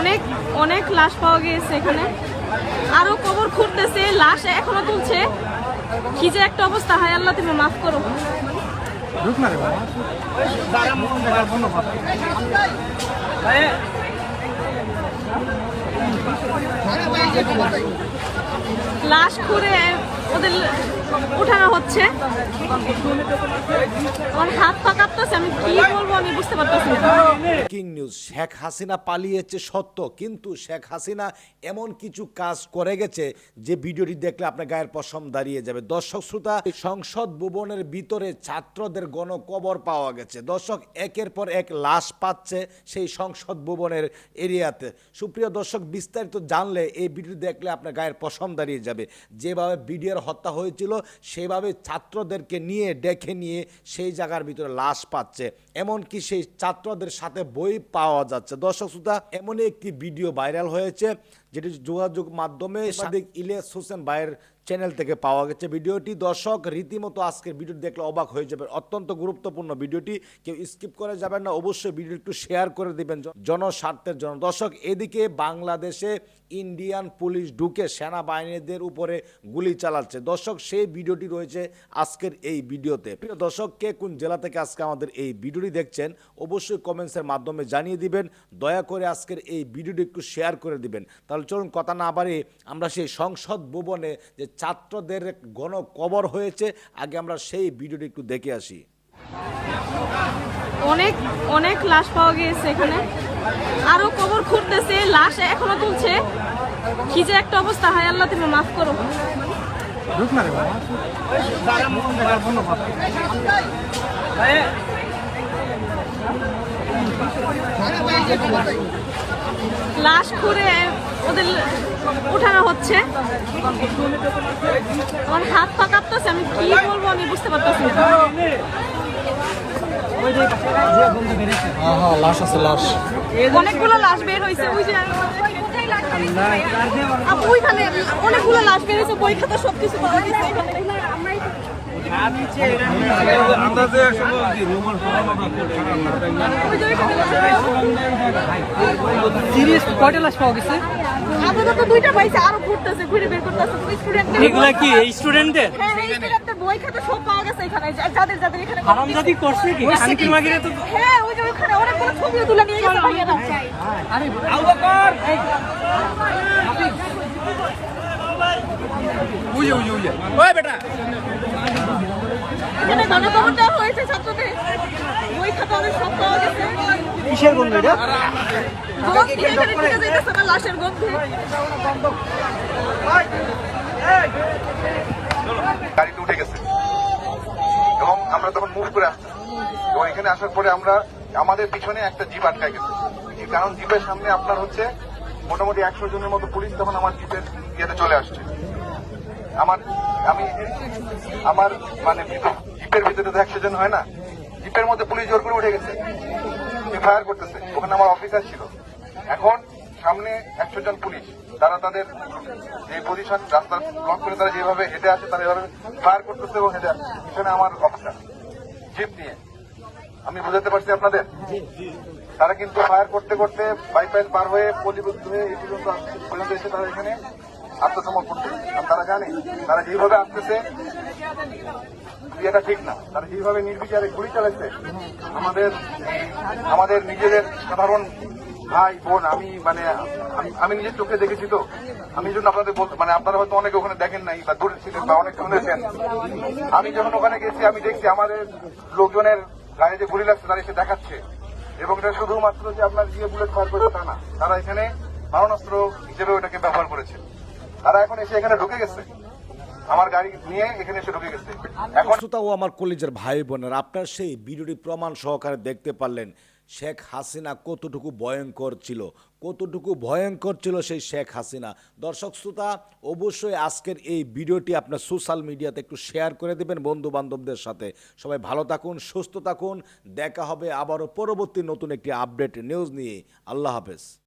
অনেক অনেক লাশ পাওয়া গিয়েছে এখানে। আরও কবর খুঁড়তেছে লাশ এখনও তুলছে। কি যে একটা অবস্থা হায় আল্লাহ তুমি মাফ করো। লাশ খুঁড়ে ওদের উঠানো হচ্ছে। হাত পা আমি কি বলব আমি বুঝতে পারতেছি নিউজ শেখ হাসিনা পালিয়েছে সত্য, কিন্তু শেখ হাসিনা এমন কিছু কাজ করে গেছে যে ভিডিওটি দেখলে আপনার গায়ের পশম দাঁড়িয়ে যাবে। দর্শক শ্রোতা, সংসদ ভবনের ভিতরে ছাত্রদের গণকবর পাওয়া গেছে। দর্শক, একের পর এক লাশ পাচ্ছে সেই সংসদ ভবনের এরিয়াতে। সুপ্রিয় দর্শক, বিস্তারিত জানলে এই ভিডিও দেখলে আপনার গায়ের পশম দাঁড়িয়ে যাবে। যেভাবে বিডিআর হত্যা হয়েছিল সেভাবে ছাত্রদেরকে নিয়ে ডেকে নিয়ে সেই জায়গার ভিতরে লাশ পাচ্ছে। এমনকি সেই ছাত্রদের সাথে বই পাওয়া যাচ্ছে। দর্শক শ্রোতা এমনই একটি ভিডিও ভাইরাল হয়েছে যেটি যোগাযোগ মাধ্যমে সাদিক ইলিয়াস হোসেন ভাইয়ের চ্যানেল থেকে পাওয়া গেছে ভিডিওটি। দর্শক, রীতিমতো আজকের ভিডিও দেখলে অবাক হয়ে যাবে অত্যন্ত গুরুত্বপূর্ণ ভিডিওটি। কেউ স্কিপ করে যাবেন না, অবশ্যই ভিডিও একটু শেয়ার করে দিবেন জন- জনস্বার্থের জন্য। দর্শক, এদিকে বাংলাদেশে ইন্ডিয়ান পুলিশ ঢুকে সেনাবাহিনীদের উপরে গুলি চালাচ্ছে। দর্শক, সেই ভিডিওটি রয়েছে আজকের এই ভিডিওতে। প্রিয় দর্শক, কে কোন জেলা থেকে আজকে আমাদের এই ভিডিওটি দেখছেন, অবশ্যই কমেন্টসের মাধ্যমে জানিয়ে দিবেন। দয়া করে আজকের এই ভিডিওটি একটু শেয়ার করে দিবেন। তাহলে চলুন, কথা না বাড়িয়ে আমরা সেই সংসদ ভবনে যে ছাত্রদের গণ কবর হয়েছে। আগে আমরা সেই ভিডিওটি একটু দেখে আসি। অনেক অনেক লাশ পাওয়া গিয়েছে এখানে। আরও কবর খুঁড়তেছে লাশ এখনও তুলছে। কি যে একটা অবস্থা হায় আল্লাহ তুমি মাফ করো। লাশ খুঁড়ে ওদের উঠানো হচ্ছে। আমার হাত পা কাঁপতেছে আমি কি বলব আমি বুঝতে পারতেছি না। লাশ আছে লাশ। অনেকগুলো লাশ বের হয়েছে ওই যে ওইখানে অনেকগুলো লাশ বের হয়েছে বই খাতা সবকিছু পাওয়া গেছে এখানে। ওই যে ওইখানে সিরিয়াস কয়টা লাশ পাওয়া গেছে? আপাতত দুইটা পাইছে আরও ঘুরতেছে ঘুরে বের করতেছে। স্টুডেন্টদের এগুলা কি এই স্টুডেন্টদের হ্যাঁ স্টুডেন্টদের বই খাতা সব পাওয়া গেছে এখানে। যাদের যাদের এখানে হারামজাদি করছে কি? শান্তি মাগিরে তো হ্যাঁ ওই যে ওখানে অনেকগুলো ছবিও তুলে নিয়ে গেছে ভাইয়েরা আরে উইয়ে উইয়ে উইয়ে ওই বেটা। এখানে গণকবর দেওয়া হয়েছে ছাত্রদের। বই খাতা ওদের সব পাওয়া গেছে। কিসের গন্ধ এটা? গন্ধে এখানে ঢুকে যাইতেছে না লাশের গন্ধে। গাড়িতে উঠে গেছে। এবং আমরা তখন মুভ করে আসছি এবং এখানে আসার পরে আমরা আমাদের পিছনে একটা জিপ আটকায় গেছে। কারণ জিপের সামনে আপনার হচ্ছে মোটামুটি একশো জনের মতো পুলিশ তখন আমার জিপের ইয়েতে চলে আসছে। আমার, আমি, আমার মানে জিপের ভিতরে তো একশো জন হয় না। জিপের মধ্যে পুলিশ জোর করে উঠে গেছে। ফায়ার করতেছে। ওখানে আমার অফিসার ছিল। এখন সামনে একশো জন পুলিশ। তারা তাদের যে পজিশন রাস্তা ব্লক করে তারা যেভাবে হেঁটে আসে, তারা এভাবে ফায়ার করতেছে এবং হেঁটে আসছে। পিছনে আমার অফিসার জিপ নিয়ে। আমি বুঝাতে পারছি আপনাদের? তারা কিন্তু ফায়ার করতে করতে বাইপাইল পার হয়ে পলিবুদ্ধ হয়ে এই পর্যন্ত। পর্যন্ত এসে তারা এখানে আত্মসমর্পণ করছে। আর তারা জানে, তারা যেভাবে আসতেছে এটা ঠিক না। তারা যেভাবে নির্বিচারে গুলি চালাচ্ছে আমাদের আমাদের নিজেদের সাধারণ ভাই, বোন, আমি মানে আমি- নিজের চোখে দেখেছি তো। আমি জন্য আপনাদের বলতে মানে আপনারা হয়তো অনেকে ওখানে দেখেন নাই বা দূরে ছিলেন বা অনেক শুনেছেন। আমি যখন ওখানে গেছি, আমি দেখছি আমাদের লোকজনের গায়ে যে গুলি লাগছে তারা এসে দেখাচ্ছে। এবং এটা শুধুমাত্র যে আপনার গিয়ে বুলেট ফায়ার করেছে তা না, তারা এখানে মারণাস্ত্র হিসেবে ওটাকে ব্যবহার করেছে। তারা এখন এসে এখানে ঢুকে গেছে। আমার গাড়ি নিয়ে এখানে এসে ঢুকে গেছে। এখন ও আমার কলেজের ভাই বোনের আপনার সেই ভিডিওটি প্রমাণ সহকারে দেখতে পারলেন। শেখ হাসিনা কতটুকু ভয়ঙ্কর ছিল? কতটুকু ভয়ঙ্কর ছিল সেই শেখ হাসিনা? দর্শক শ্রোতা, অবশ্যই আজকের এই ভিডিওটি আপনার সোশ্যাল মিডিয়াতে একটু শেয়ার করে দেবেন বন্ধু বান্ধবদের সাথে। সবাই ভালো থাকুন, সুস্থ থাকুন। দেখা হবে আবারও পরবর্তী নতুন একটি আপডেট নিউজ নিয়ে। আল্লাহ হাফেজ।